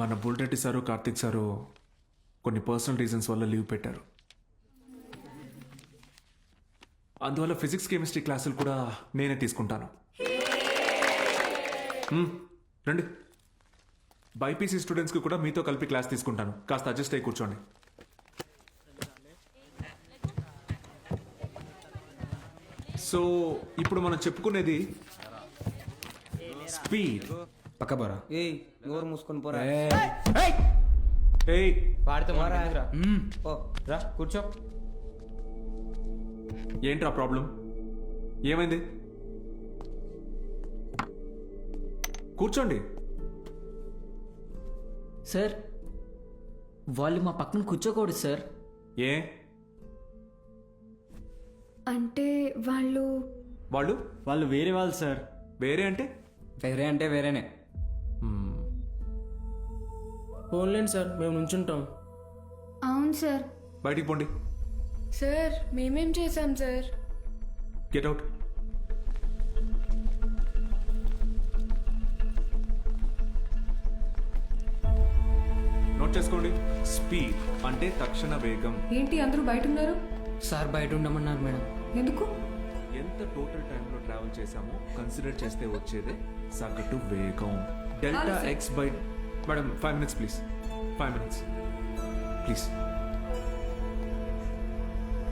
మన Bulreddy sir Karthik sir కొన్ని personal reasons వల్ల లీవ్ పెట్టారు. అందువల్ల ఫిజిక్స్ కెమిస్ట్రీ క్లాసులు కూడా నేనే తీసుకుంటాను. రండి. బైపీసీ స్టూడెంట్స్కి కూడా మీతో కలిపి క్లాస్ తీసుకుంటాను. కాస్త అడ్జస్ట్ అయ్యి కూర్చోండి. సో ఇప్పుడు మనం చెప్పుకునేది స్పీడ్. పక్క పోరా. ఏయ్ నోరు మూసుకొని పోరా. ఏయ్. వాడితే మారా ఓ రా కూర్చో. ఏంట్రా ప్రాబ్లం? ఏమైంది? కూర్చోండి. సార్ వాళ్ళు మా పక్కన కూర్చోకూడదు సార్. ఏ? అంటే వాళ్ళు వాళ్ళు? వాళ్ళు వేరే వాళ్ళు సార్. వేరే అంటే? వేరే అంటే వేరేనే. ఫోన్లేండి సార్ మేము నుంచుంటాం. అవును సార్. బయటికి పోండి. సార్ మేమేం చేశాం సార్? Get out. నోట్ చేసుకోండి. స్పీడ్ అంటే తక్షణ వేగం. ఏంటి అందరూ బయట ఉన్నారు సార్ బయట ఉండమన్నారు మేడం. ఎందుకు? ఎంత టోటల్ టైంలో ట్రావెల్ చేశామో కన్సిడర్ చేస్తే వచ్చేదే సగటు వేగం. Delta x by madam five minutes please five minutes please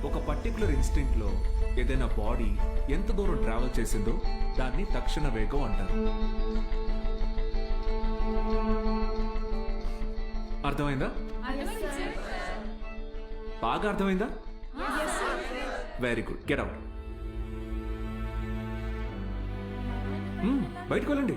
ఒక పర్టికులర్ ఇన్స్టింక్ట్లో ఏదైనా బాడీ ఎంత దూరం ట్రావెల్ చేసిందో దాన్ని తక్షణ వేగం అంటారు. అర్థమైందా? బాగా అర్థమైందా? వెరీ గుడ్ గెట్ అవుట్ బయటకు వెళ్ళండి.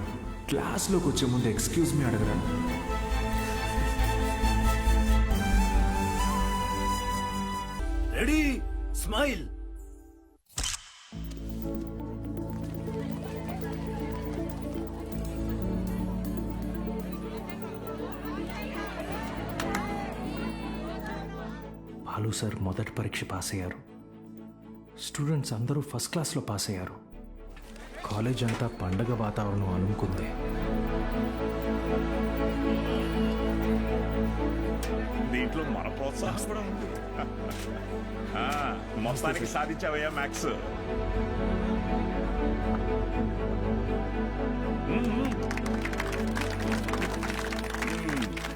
క్లాస్లోకి వచ్చే ముందు ఎక్స్క్యూజ్ మీ అడగరా. రెడీ? స్మైల్. బాలు సార్ మొదటి పరీక్ష పాస్ అయ్యారు స్టూడెంట్స్ అందరూ ఫస్ట్ క్లాస్లో పాస్ అయ్యారు కాలేజ్ అంతా పండగ వాతావరణం అనుకుంది. దీంట్లో మన ప్రోత్సాహం కూడా ఉంది. ఆ, మొత్తానికి సాధించావయ్యా Max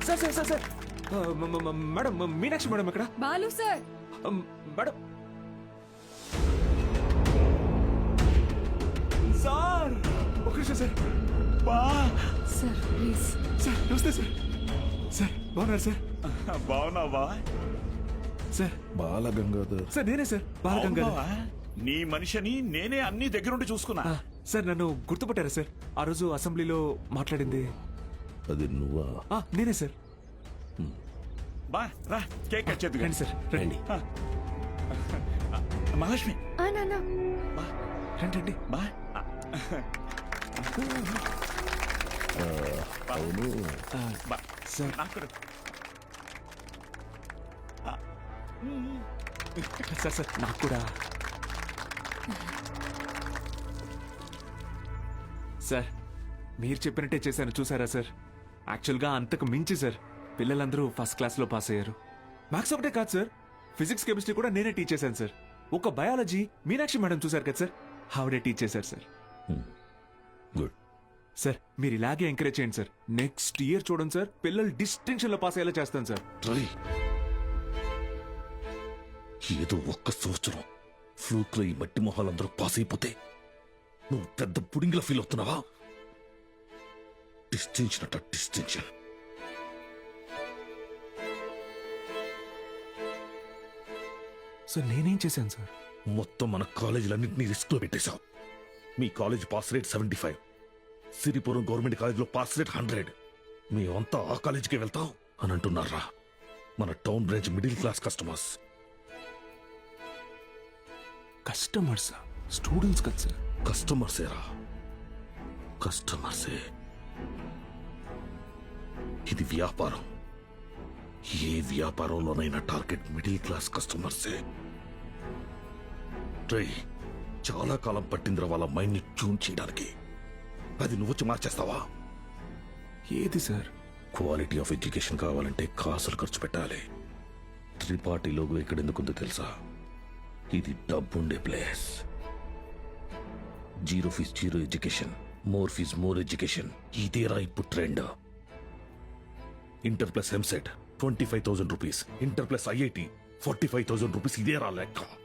sir sir sir sir. ఆ, మ- మ- మ- మేడం మీనాక్షి మేడం ఇక్కడ బాలు సార్. ఆ, మేడం నిమిషం సార్. బా. Sir please. సార్. నమస్తే సార్. సార్ బాగున్నారు సార్? బాగున్నావా? సార్. బాల గంగాధర్. సార్ నేనే సార్. బాలగంగా? నీ మనిషిని నేనే అన్ని దగ్గరుండి చూసుకున్నా. సార్ నన్ను గుర్తుపట్టారా సార్? ఆ రోజు అసెంబ్లీలో మాట్లాడింది. అది నువ్వా? నేనే సార్. బా రా కేక్ కట్ చేద్దు రండి సార్ రండి. మహాలక్ష్మి. రండి రండి. బా. అవును సార్ సార్ సార్ నాకు కూడా సార్ మీరు చెప్పినట్టే చేశాను. చూసారా సార్? యాక్చువల్గా అంతకు మించి సార్. పిల్లలందరూ ఫస్ట్ క్లాస్లో పాస్ అయ్యారు. మ్యాథ్స్ ఒకటే కాదు సార్. ఫిజిక్స్ కెమిస్ట్రీ కూడా నేనే టీచ్ చేశాను సార్. ఒక బయాలజీ మీనాక్షి మేడం చూశారు కదా సార్? ఆవిడే టీచ్ చేశారు సార్. Hmm. గుడ్ సార్ మీరు ఇలాగే ఎంకరేజ్ చేయండి సార్. నెక్స్ట్ ఇయర్ చూడండి సార్ పిల్లలు డిస్టింక్షన్లో పాస్ అయ్యేలా చేస్తాను సార్. ట్రై ఏదో ఒక్క సంవత్సరం ఫ్లూక్లో ఈ మట్టి మొహాలందరూ పాస్ అయిపోతే నువ్వు పెద్ద పుడింగిలా ఫీల్ అవుతున్నావా? డిస్టింక్షన్ అట డిస్టింక్షన్ సార్ నేనేం చేశాను సార్? మొత్తం మన కాలేజీలన్నింటినీ రిస్క్లో పెట్టేశావు. మీ college pass rate seventy five. Siripuram government కాలేజీలో పాస్ రేట్ హండ్రెడ్. మేమంతా ఆ కాలేజీకే వెళ్తాం అని అంటున్నారా? మన town branch middle class customers. Customers? Students కదా సార్. కస్టమర్సేరా? కస్టమర్సే. ఇది వ్యాపారం. ఏ వ్యాపారంలోనైనా టార్గెట్ మిడిల్ క్లాస్ కస్టమర్సే. ట్రై చాలా కాలం పట్టిందిరా వాళ్ళ మైండ్ని ట్యూన్ చేయడానికి. అది నువ్వు వచ్చి మార్చేస్తావా? ఏది సార్? క్వాలిటీ ఆఫ్ ఎడ్యుకేషన్ కావాలంటే కాసులు ఖర్చు పెట్టాలి. త్రిపాఠి లోగో ఇక్కడ ఎందుకుందో తెలుసా? ఇది డబ్బుండే place zero fees zero education more fees more education ఇదేరా ఇప్పుడు trend inter plus EAMCET twenty five thousand rupees inter plus IIT forty five thousand rupees ఇదేరా లెక్క.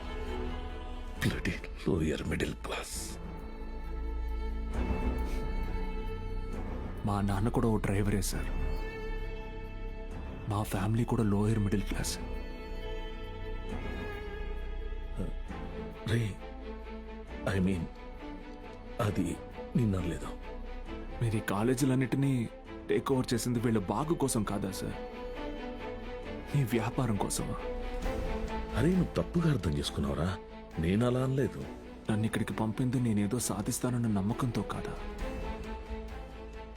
బ్లడీ లోయర్ మిడిల్ క్లాస్ మా నాన్న కూడా ఓ డ్రైవరే సార్. మా ఫ్యామిలీ కూడా లోయర్ మిడిల్ క్లాస్ రే ఐ మీన్ అది నిన్నలేదు మీరు ఈ కాలేజీలన్నిటినీ టేక్ ఓవర్ చేసింది వీళ్ళ బాగు కోసం కాదా సార్? మీ వ్యాపారం కోసమా? అరే నువ్వు తప్పుగా అర్థం చేసుకున్నావురా. నేను అలా అనలేదు. నన్ను ఇక్కడికి పంపింది నేనేదో సాధిస్తానన్న నమ్మకంతో కాదా?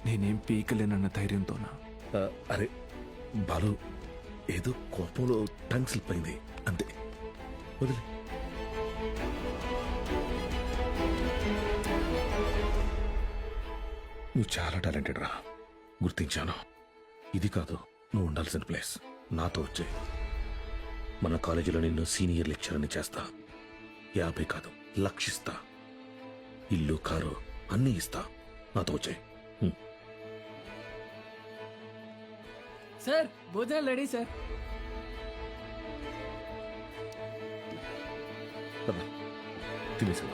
నేనేం పీకలేనన్న ధైర్యంతోనా? ఆ, అరే బాలు ఏదో కోపంలో టంగ్ స్లిప్ అయింది అంతే. వదిలే. నువ్వు చాలా టాలెంటెడ్ రా. గుర్తించాను. ఇది కాదు నువ్వు ఉండాల్సిన ప్లేస్. నాతో వచ్చే. మన కాలేజీలో నిన్ను సీనియర్ లెక్చరర్ని చేస్తా. యాభై కాదు లక్షిస్తా. ఇల్లు కారు అన్నీ ఇస్తా. నాతో వచ్చాయి. సార్ భోజనాలు రెడీ సార్. తినేసా